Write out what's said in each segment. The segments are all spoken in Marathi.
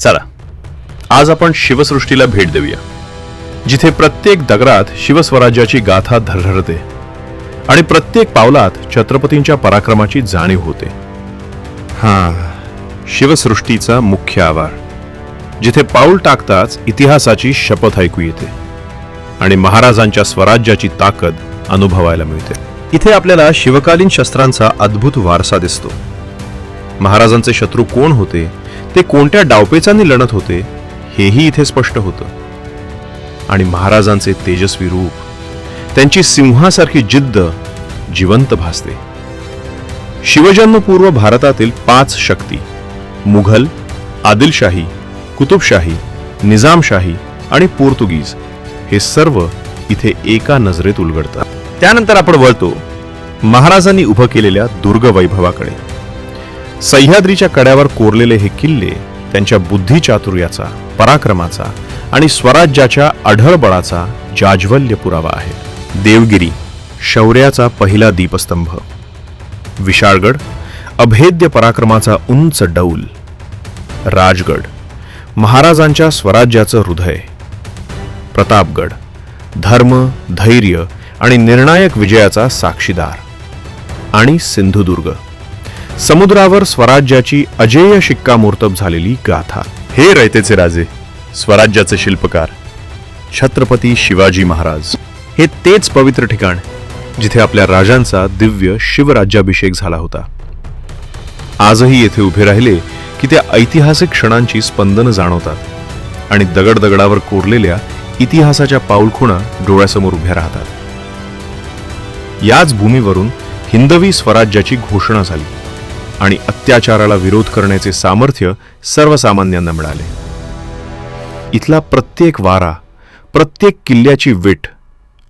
चला आज आपण शिवसृष्टीला भेट देऊया जिथे प्रत्येक दगडात शिवस्वराज्याची गाथा धरधरते आणि प्रत्येक पावलात छत्रपतींच्या पराक्रमाची जाणीव होते. हा शिवसृष्टीचा मुख्य आवार जिथे पाऊल टाकताच इतिहासाची शपथ ऐकू येते आणि महाराजांच्या स्वराज्याची ताकद अनुभवायला मिळते. इथे आपल्याला शिवकालीन शस्त्रांचा अद्भुत वारसा दिसतो. महाराजांचे शत्रू कोण होते? ते कोणत्या डावपेचांनी लढत होते हेही इथे स्पष्ट होतं. आणि महाराजांचे तेजस्वी रूप त्यांची सिंहासारखी जिद्द जिवंत भासते. शिवजन्मपूर्व भारतातील पाच शक्ती मुघल आदिलशाही कुतुबशाही निजामशाही आणि पोर्तुगीज हे सर्व इथे एका नजरेत उलगडतात. त्यानंतर आपण वळतो महाराजांनी उभं केलेल्या दुर्ग वैभवाकडे सह्याद्रीच्या कड्यावर कोरलेले हे किल्ले त्यांच्या बुद्धिचातुर्याचा पराक्रमाचा आणि स्वराज्याच्या अढळबळाचा जाज्वल्य पुरावा आहे. देवगिरी शौर्याचा पहिला दीपस्तंभ. विशाळगड अभेद्य पराक्रमाचा उंच डौल. राजगड महाराजांच्या स्वराज्याचं हृदय. प्रतापगड धर्म धैर्य आणि निर्णायक विजयाचा साक्षीदार. आणि सिंधुदुर्ग. समुद्रावर स्वराज्याची अजेय शिक्कामोर्तब झालेली गाथा. हे रयतेचे राजे स्वराज्याचे शिल्पकार छत्रपती शिवाजी महाराज. हे तेच पवित्र ठिकाण जिथे आपल्या राजांचा दिव्य शिवराज्याभिषेक झाला होता. आजही येथे उभे राहिले की त्या ऐतिहासिक क्षणांची स्पंदनं जाणवतात आणि दगडदगडावर कोरलेल्या इतिहासाच्या पाऊलखुणा डोळ्यासमोर उभ्या राहतात. याच भूमीवरून हिंदवी स्वराज्याची घोषणा झाली. आणि अत्याचाराला विरोध करण्याचे सामर्थ्य सर्वसामान्यांना मिळाले. इथला प्रत्येक वारा प्रत्येक किल्ल्याची विट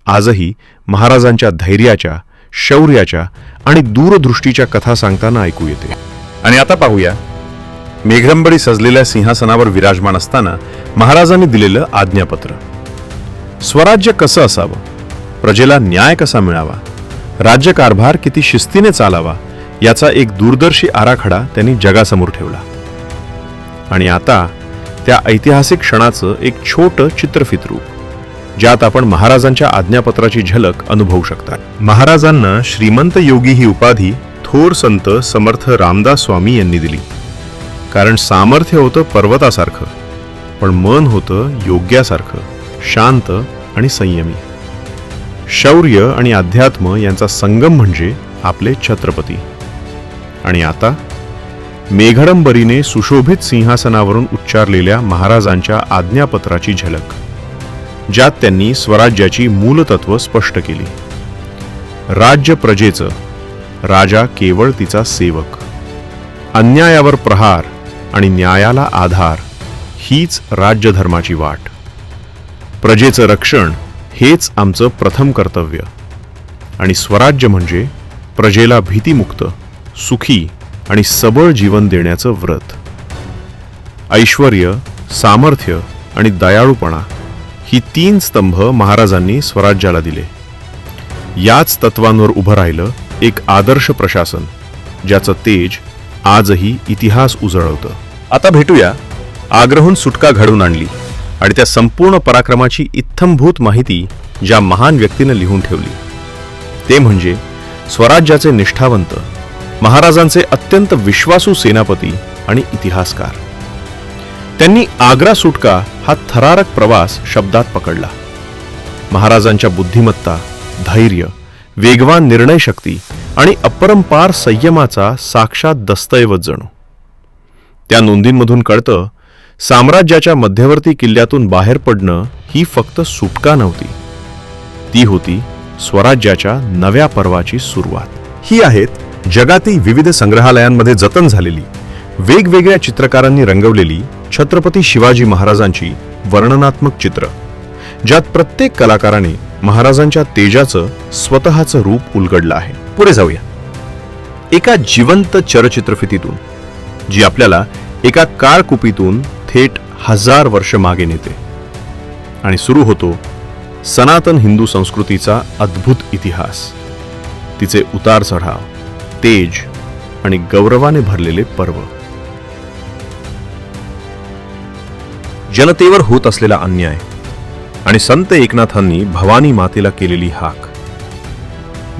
आजही महाराजांच्या धैर्याच्या शौर्याच्या आणि दूरदृष्टीच्या कथा सांगताना ऐकू येते. आणि आता पाहूया मेघरंबडी सजलेल्या सिंहासनावर विराजमान असताना महाराजांनी दिलेलं आज्ञापत्र. स्वराज्य कसं असावं? प्रजेला न्याय कसा मिळावा? राज्यकारभार किती शिस्तीने चालावा? याचा एक दूरदर्शी आराखडा त्यांनी जगासमोर ठेवला. आणि आता त्या ऐतिहासिक क्षणाचं एक छोटं चित्रफित रूप ज्यात आपण महाराजांच्या आज्ञापत्राची झलक अनुभवू शकता. महाराजांना श्रीमंत योगी ही उपाधी थोर संत समर्थ रामदास स्वामी यांनी दिली. कारण सामर्थ्य होतं पर्वतासारखं पण मन होतं योग्यासारखं शांत आणि संयमी. शौर्य आणि अध्यात्म यांचा संगम म्हणजे आपले छत्रपती. आणि आता मेघडंबरीने सुशोभित सिंहासनावरून उच्चारलेल्या महाराजांच्या आज्ञापत्राची झलक ज्यात त्यांनी स्वराज्याची मूलतत्व स्पष्ट केली. राज्य प्रजेचं राजा केवळ तिचा सेवक. अन्यायावर प्रहार आणि न्यायाला आधार हीच राज्यधर्माची वाट. प्रजेचं रक्षण हेच आमचं प्रथम कर्तव्य. आणि स्वराज्य म्हणजे प्रजेला भीतीमुक्त सुखी आणि सबळ जीवन देण्याचं व्रत. ऐश्वर सामर्थ्य आणि दयाळूपणा ही तीन स्तंभ महाराजांनी स्वराज्याला दिले. याच तत्वांवर उभं राहिलं एक आदर्श प्रशासन ज्याचं तेज आजही इतिहास उजळवतं. आता भेटूया आग्रहून सुटका घडवून आणली आणि त्या संपूर्ण पराक्रमाची इत्थंभूत माहिती ज्या महान व्यक्तीनं लिहून ठेवली. ते म्हणजे स्वराज्याचे निष्ठावंत महाराजांचे अत्यंत विश्वासू सेनापती आणि इतिहासकार. त्यांनी आग्रा सुटका हा थरारक प्रवास शब्दात पकडला. महाराजांच्या बुद्धिमत्ता धैर्य वेगवान निर्णय शक्ती आणि अपरंपार संयमाचा साक्षात दस्तऐवज जणू. त्या नोंदींमधून कळतं साम्राज्याच्या मध्यवर्ती किल्ल्यातून बाहेर पडणं ही फक्त सुटका नव्हती. ती होती स्वराज्याच्या नव्या पर्वाची सुरुवात. ही आहेत जगातील विविध संग्रहालयांमध्ये जतन झालेली वेगवेगळ्या चित्रकारांनी रंगवलेली छत्रपती शिवाजी महाराजांची वर्णनात्मक चित्र ज्यात प्रत्येक कलाकाराने महाराजांच्या तेजाचं स्वतःचं रूप उलगडलं आहे. पुढे जाऊया. एका जिवंत चरचित्रफितीतून जी आपल्याला एका काळकुपीतून थेट हजार वर्ष मागे नेते आणि सुरू होतो सनातन हिंदू संस्कृतीचा अद्भुत इतिहास. तिचे उतार चढाव तेज आणि गौरवाने भरलेले पर्व. जनतेवर होत असलेला अन्याय आणि संत एकनाथांनी भवानी मातेला केलेली हाक.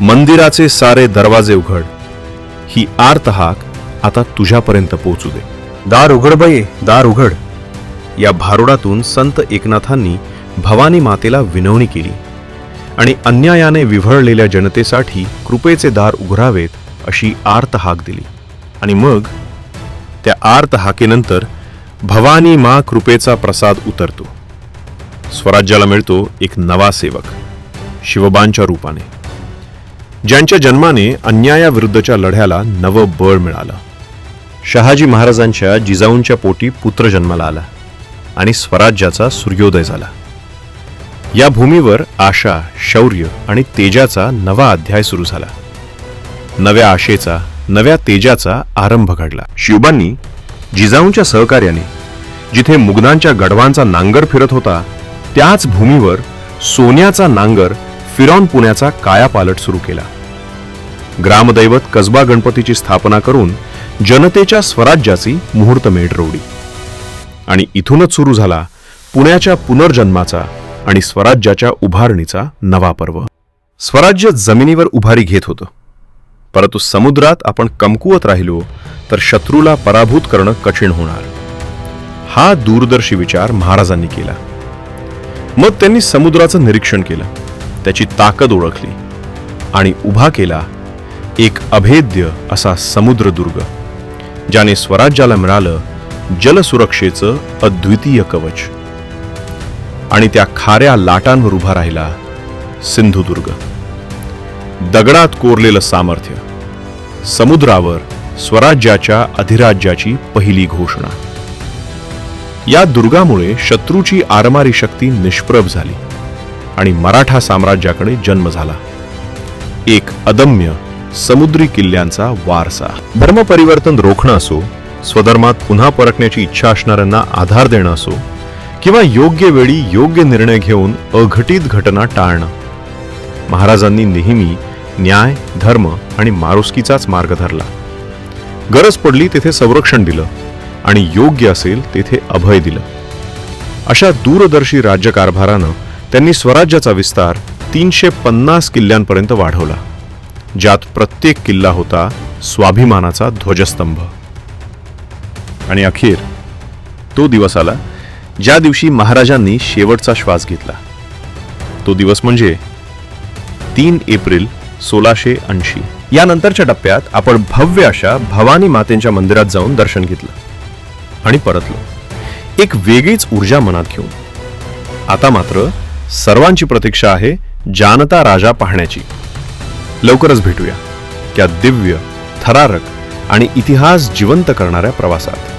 मंदिराचे सारे दरवाजे उघड. ही आर्त हाक आता तुझ्यापर्यंत पोहोचू दे. दार उघड बाई दार उघड. या भारुडातून संत एकनाथांनी भवानी मातेला विनवणी केली. आणि अन्यायाने विव्हळलेल्या जनतेसाठी कृपेचे दार उघडावेत अशी आर्त हाक दिली. आणि मग त्या आर्त हाकेनंतर भवानी मा कृपेचा प्रसाद उतरतो. स्वराज्याला मिळतो एक नवा सेवक शिवबांच्या रूपाने. ज्यांच्या जन्माने अन्यायाविरुद्धच्या लढ्याला नवं बळ मिळालं. शहाजी महाराजांच्या जिजाऊंच्या पोटी पुत्र जन्माला आला आणि स्वराज्याचा सूर्योदय झाला. या भूमीवर आशा शौर्य आणि तेजाचा नवा अध्याय सुरू झाला. नव्या आशेचा नव्या तेजाचा आरंभ घडला. शिवबांनी जिजाऊंच्या सहकार्याने जिथे मुग्नांच्या गडवांचा नांगर फिरत होता त्याच भूमीवर सोन्याचा नांगर फिरॉन पुण्याचा कायापालट सुरू केला. ग्रामदैवत कसबा गणपतीची स्थापना करून जनतेच्या स्वराज्याची मुहूर्तमेढ रोवली आणि इथूनच सुरू झाला पुण्याच्या पुनर्जन्माचा आणि स्वराज्याच्या उभारणीचा नवा पर्व. स्वराज्य जमिनीवर उभारी घेत होतं. परंतु समुद्रात आपण कमकुवत राहिलो तर शत्रूला पराभूत करणं कठीण होणार. हा दूरदर्शी विचार महाराजांनी केला. मग त्यांनी समुद्राचं निरीक्षण केलं. त्याची ताकद ओळखली आणि उभा केला एक अभेद्य असा समुद्रदुर्ग ज्याने स्वराज्याला मिळालं जलसुरक्षेचं अद्वितीय कवच. आणि त्या खाऱ्या लाटांवर उभा राहिला सिंधुदुर्ग. दगडात कोरलेलं सामर्थ्य समुद्रावर स्वराज्याच्या अधिराज्याची पहिली घोषणा. या दुर्गामुळे शत्रूची आरमारी शक्ती निष्प्रभ झाली आणि मराठा साम्राज्याकडे जन्म झाला. एक अदम्य समुद्री किल्ल्यांचा वारसा. धर्मपरिवर्तन रोखणं असो स्वधर्मात पुन्हा परतण्याची इच्छा असणाऱ्यांना आधार देणं असो किंवा योग्य वेळी योग्य निर्णय घेऊन अघटित घटना टाळणं. महाराजांनी नेहमी न्याय धर्म आणि मारुसकीचाच मार्ग धरला. गरज पडली तेथे संरक्षण दिलं आणि योग्य असेल तेथे अभय दिलं. अशा दूरदर्शी राज्यकारभारानं त्यांनी स्वराज्याचा विस्तार तीनशे पन्नास किल्ल्यांपर्यंत वाढवला ज्यात प्रत्येक किल्ला होता स्वाभिमानाचा ध्वजस्तंभ. आणि अखेर तो दिवस आला ज्या दिवशी महाराजांनी शेवटचा श्वास घेतला. तो दिवस म्हणजे तीन एप्रिल सोळाशे ऐंशी. यानंतरच्या टप्प्यात आपण भव्य अशा भवानी मातेच्या मंदिरात जाऊन दर्शन घेतलं आणि परतलो. एक वेगळीच ऊर्जा मनात घेऊन. आता मात्र सर्वांची प्रतीक्षा आहे जानता राजा पाहण्याची. लवकरच भेटूया. त्या दिव्य थरारक आणि इतिहास जिवंत करणाऱ्या प्रवासात.